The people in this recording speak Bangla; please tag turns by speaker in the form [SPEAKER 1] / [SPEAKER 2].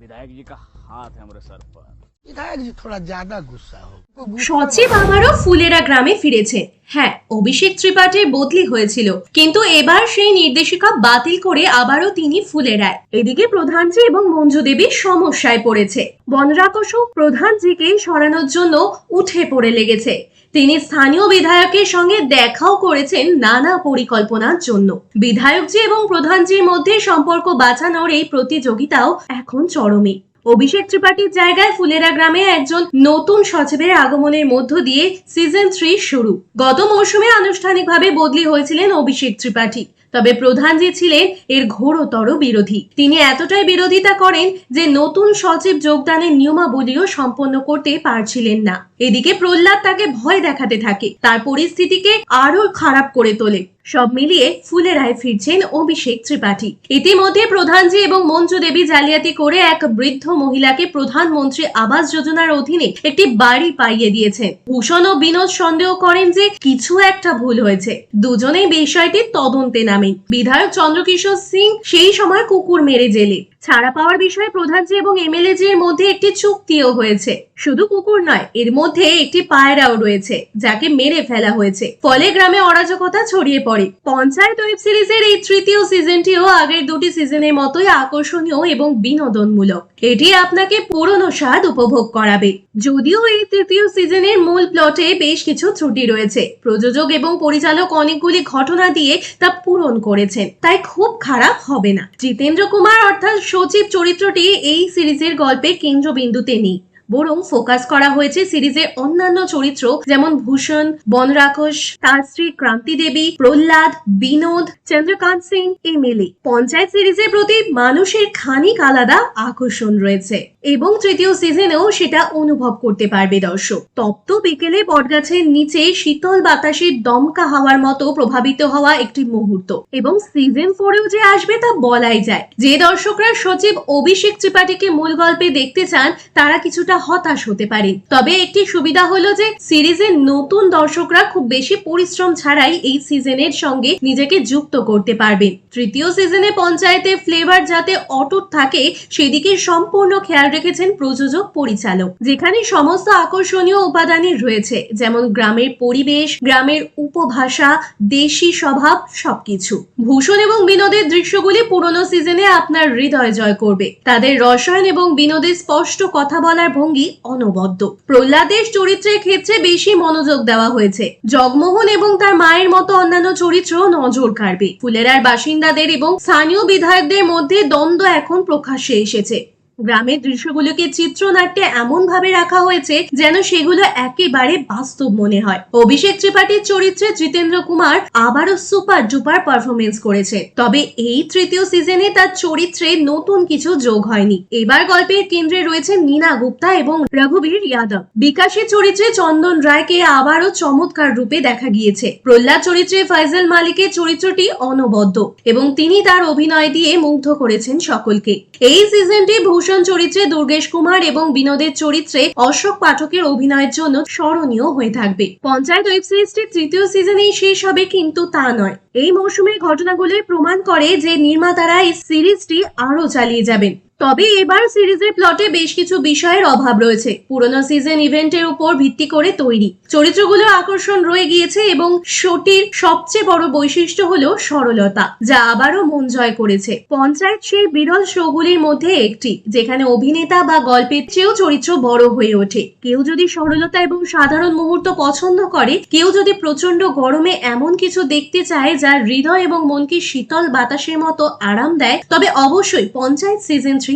[SPEAKER 1] विधायक जी का हाथ है हमारे सर पर
[SPEAKER 2] विधायक जी थोड़ा ज्यादा गुस्सा हो वो गुस्सा
[SPEAKER 3] সচিব আবারও ফুলেরা গ্রামে ফিরেছে হ্যাঁ অভিষেক ত্রিপাঠীর বদলি হয়েছিল কিন্তু এবার সেই নির্দেশিকা বাতিল করে আবারও তিনি ফুলেরায় এদিকে প্রধানজি এবং মঞ্জু দেবী সমস্যায় পড়েছে বনরাকশ প্রধানজিকে সরানোর জন্য উঠে পড়ে লেগেছে তিনি স্থানীয় বিধায়কের সঙ্গে দেখাও করেছেন নানা পরিকল্পনার জন্য। বিধায়কজি এবং প্রধানজির মধ্যে সম্পর্ক বাঁচানোর এই প্রতিযোগিতাও এখন চরমে। অভিষেক ত্রিপাঠীর জায়গায় ফুলেরা গ্রামে একজন নতুন সচিবের আগমনের মধ্য দিয়ে সিজন থ্রি শুরু। গত মৌসুমে আনুষ্ঠানিকভাবে বদলি হয়েছিলেন অভিষেক ত্রিপাঠী, তবে প্রধান যে ছিলেন এর ঘোরতর বিরোধী। তিনি এতটাই বিরোধিতা করেন যে নতুন সচিব যোগদানের নিয়মাবলীও সম্পন্ন করতে পারছিলেন না। এদিকে প্রহ্লাদ তাকে ভয় দেখাতে থাকে, তার পরিস্থিতিকে আরও খারাপ করে তোলে। সব মিলিয়ে ফুলের ফুলেরায় ফিরছেন অভিষেক ত্রিপাঠী। ইতিমধ্যে প্রধানজি এবং মঞ্জু দেবী জালিয়াতি করে এক বৃদ্ধ মহিলাকে প্রধানমন্ত্রী আবাস যোজনার অধীনে একটি বাড়ি পাইয়ে দিয়েছেন। ভূষণ ও বিনোদ সন্দেহ করেন যে কিছু একটা ভুল হয়েছে। দুজনেই বিষয়টি তদন্তে নামেন বিধায়ক চন্দ্রকিশোর সিং সেই সময় কুকুর মেরে জেলে। ছাড়া পাওয়ার বিষয়ে প্রধানজি এবং এমএলএ এর মধ্যে একটি চুক্তিও হয়েছে। শুধু কুকুর নয়, এর মধ্যে একটি পায়রাও রয়েছে, যাকে মেরে ফেলা হয়েছে। ফলে গ্রামে অরাজকতা ছড়িয়ে পড়ে। পঞ্চায়েত ওয়েব সিরিজের এই তৃতীয় সিজনটিও আগের দুটি সিজনের মতোই আকর্ষণীয় এবং বিনোদনমূলক। এটি আপনাকে পুরনো স্বাদ উপভোগ করাবে। যদিও এই তৃতীয় সিজনের মূল প্লটে বেশ কিছু ত্রুটি রয়েছে। প্রযোজক এবং পরিচালক অনেকগুলি ঘটনা দিয়ে তা পূরণ করেছেন, তাই খুব খারাপ হবে না। জিতেন্দ্র কুমার অর্থাৎ সচিব চরিত্রটি এই সিরিজের গল্পের কেন্দ্রবিন্দুতে নেই। বরং ফোকাস করা হয়েছে সিরিজের অন্যান্য চরিত্র, যেমন ভূষণ, বনরাক্ষস তার স্ত্রী ক্রান্তি দেবী, প্রহ্লাদ, বিনোদ, চন্দ্রকান্ত সিং এমএলএ পঞ্চায়েত সিরিজের প্রতি মানুষের খানিক আলাদা আকর্ষণ রয়েছে এবং তৃতীয় সিজনেও সেটা অনুভব করতে পারবে দর্শক। তপ্ত বিকেলে বটগাছের নিচে শীতল বাতাসের দমকা হাওয়ার মতো প্রভাবিত হওয়া একটি মুহূর্ত এবং সিজন ফোরেও যে আসবে তা বলাই যায়। যে দর্শকরা সচিব অভিষেক ত্রিপাঠীকে মূল গল্পে দেখতে চান, তারা কিছুটা হতাশ হতে পারে। তবে একটি সুবিধা হলো যে সিরিজের নতুন দর্শকরা খুব বেশি পরিশ্রম ছাড়াই এই সিজনের সঙ্গে নিজেকে যুক্ত করতে পারবেন তৃতীয় সিজনে পঞ্চায়েতের ফ্লেভার যাতে অটুট থাকে, সেদিকে সম্পূর্ণ খেয়াল রেখেছেন প্রযোজক, পরিচালক। যেখানে সমস্ত আকর্ষণীয় উপাদানই রয়েছে, যেমন গ্রামের পরিবেশ, গ্রামের উপভাষা, দেশি স্বভাব, সবকিছু। ভূষণ এবং বিনোদের দৃশ্যগুলি পুরনো সিজনে আপনার হৃদয় জয় করবে। তাদের রসায়ন এবং বিনোদের স্পষ্ট কথা বলার ভঙ্গি অনবদ্য। প্রহ্লাদের চরিত্রের ক্ষেত্রে বেশি মনোযোগ দেওয়া হয়েছে। জগমোহন এবং তার মায়ের মতো অন্যান্য চরিত্র নজর কাড়বে। ফুলেরার বাসিন্দাদের এবং স্থানীয় বিধায়কদের মধ্যে দ্বন্দ্ব এখন প্রকাশ্যে এসেছে। গ্রামের দৃশ্যগুলোকে চিত্রনাট্যে এমন ভাবে রাখা হয়েছে যেন সেগুলো একেবারে বাস্তব মনে হয়। অভিষেক ত্রিপাঠীর চরিত্রে জিতেন্দ্র কুমার আবারও সুপার ডুপার পারফরমেন্স করেছে। তবে এই তৃতীয় সিজনে তার চরিত্রে নতুন কিছু যোগ হয়নি। এবার গল্পের কেন্দ্রে রয়েছে নীনা গুপ্তা এবং রঘুবীর যাদব। বিকাশের চরিত্রে চন্দন রায়কে আবারও চমৎকার রূপে দেখা গিয়েছে। প্রহ্লাদ চরিত্রে ফয়জল মালিকের চরিত্রটি অনবদ্য এবং তিনি তার অভিনয় দিয়ে মুগ্ধ করেছেন সকলকে। এই সিজনটি ভূষণ চরিত্রে দুর্গেশ কুমার এবং বিনোদের চরিত্রে অশোক পাঠকের অভিনয়ের জন্য স্মরণীয় হয়ে থাকবে। পঞ্চায়েত ওয়েব সিরিজটি তৃতীয় সিজনেই শেষ হবে, কিন্তু তা নয়। এই মৌসুমের ঘটনাগুলি প্রমাণ করে যে নির্মাতারা এই সিরিজটি আরও চালিয়ে যাবেন। তবে এবার সিরিজের প্লটে বেশ কিছু বিষয়ের অভাব রয়েছে। পুরনো সিজন ইভেন্টের উপর ভিত্তি করে তৈরি। চরিত্রগুলো আকর্ষণ রয়ে গিয়েছে এবং শোটির সবচেয়ে বড় বৈশিষ্ট্য হলো সরলতা, যা আবারও মন জয় করেছে। পঞ্চায়েত সেই বিরল শোগুলির মধ্যে একটি, যেখানে অভিনেতা বা গল্পের চেয়েও চরিত্র বড় হয়ে ওঠে। কেউ যদি সরলতা এবং সাধারণ মুহূর্ত পছন্দ করে, কেউ যদি প্রচণ্ড গরমে এমন কিছু দেখতে চায় যা হৃদয় এবং মনকে শীতল বাতাসের মতো আরাম দেয়, তবে অবশ্যই পঞ্চায়েত সিজন থ্রি